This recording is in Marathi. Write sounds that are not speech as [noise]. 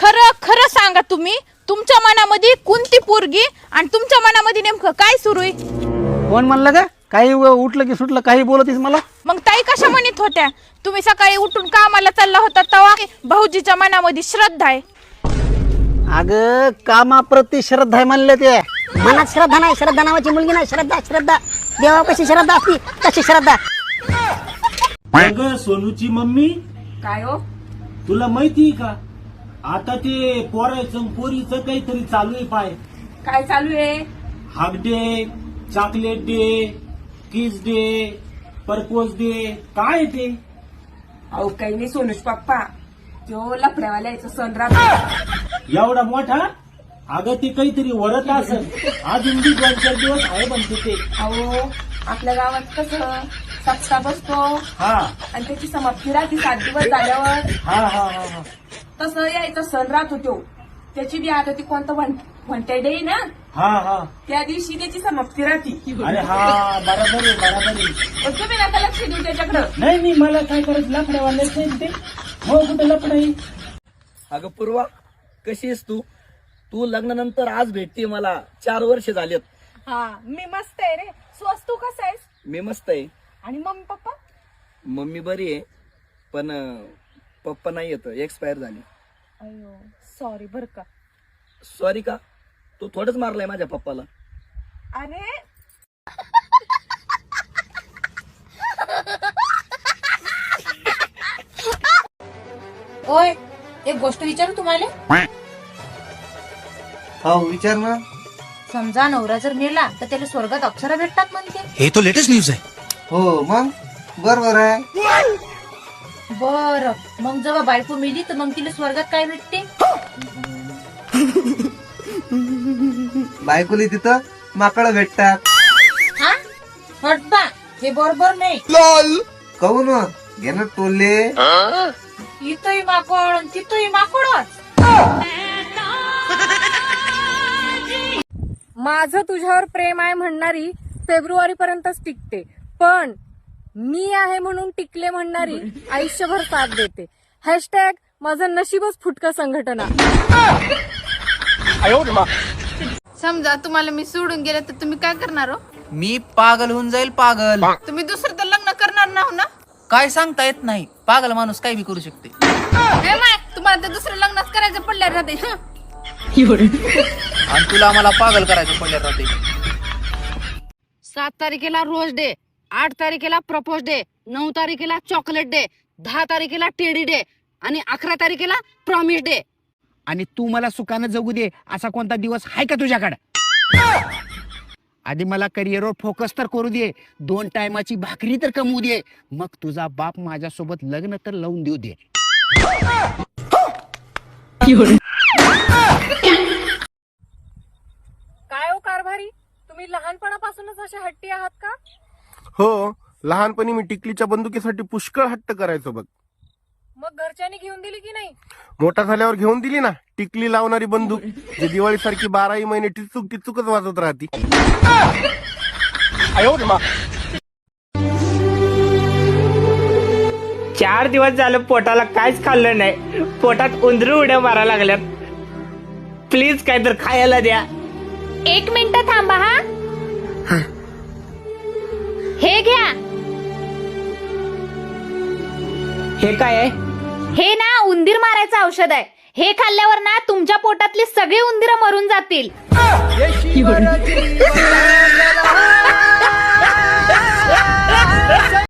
खरं खरं सांगा तुम्ही तुमच्या मनामध्ये कोणती पोरगी आणि तुमच्या मनामध्ये नेमकं काय सुरू आहे? कोण म्हणलं का काही उठलं की सुटलं काही बोलतीस मला? मग ताई कशा म्हणत होत्या? तुम्ही सकाळी उठून कामाला चालला होता तेव्हा भाऊजीच्या मनामध्ये श्रद्धा आहे. अगं कामाप्रती श्रद्धा आहे म्हणलं ते. मनात श्रद्धा नाही श्रद्धा नावाची मुलगी नाही. श्रद्धा श्रद्धा. देवा कशी श्रद्धा असती तशी श्रद्धा. अगं सोनूची मम्मी? काय हो? तुला माहिती का? आता ते पोरायचं पोरीचं काहीतरी चालू आहे पाय. काय चालू आहे half day chocolate day kiss day propose day काय ते? अहो काही नाही सोनुष पप्पा. तो लफड्यावाल्या याचा सण राहतो. एवढा मोठा? अगं ते काहीतरी वरत असेल. अजून बी दोन चार दिवस आहे म्हणते ते. अहो आपल्या गावात कसं सप्ता बसतो. हा. आणि त्याची समाप्ती राहते सात दिवस झाल्यावर. हा हा हा हा. तसं यायचा सण राहतो तो त्याची बी आता ती कोणतं म्हणते डे ना? हा हा. त्या दिवशी त्याची समाप्ती राहते. अरे हा बरोबर आहे बरोबर आहे. पण तुम्ही नका लक्ष देऊ त्याच्याकडं. नाही नाही मला काय लफड्यावाल्याच नाही ते हो कुठं लफडा आहे? अगं पूर्वा कशी आहेस तू? तू लग्नानंतर आज भेटते मला. चार वर्ष झालेत. हा मी मस्त आहे रे. स्वस्त तू कसा आहेस? मी मस्त आहे. आणि मम्मी पप्पा? मम्मी बरी आहे पण अं, पप्पा नाही येत एक्सपायर झाली. अयो सॉरी बर का. सॉरी का? तू थोडंच मारलाय माझ्या पप्पाला. अरे! होय एक गोष्ट विचारू तुम्हाला? हो विचार ना. समजा नवरा जर मेला तर त्याला स्वर्गात अप्सरा भेटतात म्हणते. हे तो लेटेस्ट न्यूज आहे. हो मग? बरोबर आहे. बर. मग जेव्हा बायको मेली तर मग तिला स्वर्गात काय भेटते? बायकोली तिथं माकड भेटतात. हा? हटबा. हे बरोबर नाही. कहू ना घे ना टोले इथंही माकड आणि तिथंही माकडच. माझं तुझ्यावर प्रेम आहे म्हणणारी फेब्रुवारी पर्यंतच टिकते. पण मी आहे म्हणून टिकले म्हणणारी आयुष्यभर साथ देते. हॅशटॅग माझं नशीबच फुटका संघटना. समजा तुम्हाला मी सोडून गेले तर तुम्ही काय करणार हो? मी पागल होऊन जाईल पागल. तुम्ही दुसरं तर लग्न करणार ना हो ना? काय सांगता येत नाही. पागल माणूस काय बी करू शकते. हे माय तुम्हाला तर दुसरं लग्नच करायचं पडल्यावर राहते हं. आणि तुला आम्हाला पागल करायचं पडल्या राहते. सात तारखेला रोज डे. आठ तारखेला प्रपोज डे नऊ तारखेला चॉकलेट डे दहा तारखेला टेडी डे आणि अकरा तारखेला प्रॉमिस डे. आणि तू मला सुखानं जगू दे असा कोणता दिवस आहे का तुझ्याकडे? आधी मला करिअरवर फोकस तर करू दे दोन टायमाची भाकरी तर कमवू दे मग तुझा बाप माझ्यासोबत लग्न तर लावून देऊ दे. काय हो कारभारी? तुम्ही लहानपणापासूनच असे हट्टी आहात का? हो लहानपणी मी टिकलीच्या बंदुकीसाठी पुष्कळ हट्ट करायचो बघ. मग घरच्यांनी घेऊन दिली की नाही? मोठा झाल्यावर घेऊन दिली ना टिकली लावणारी बंदूक जी दिवाळी सारखी बाराही महिने टिचूक टिचूकच वाजवत राहती. चार दिवस झालं पोटाला काहीच खाल्लं नाही. पोटात उंदरू उड्या मारायला लागल्यात. प्लीज काय तर खायला द्या. एक मिनिट थांबा हा. हे घ्या. हे काय आहे? हे ना उंदीर मारायचं औषध आहे. हे खाल्ल्यावर ना तुमच्या पोटातली सगळी उंदीर मरून जातील. [laughs]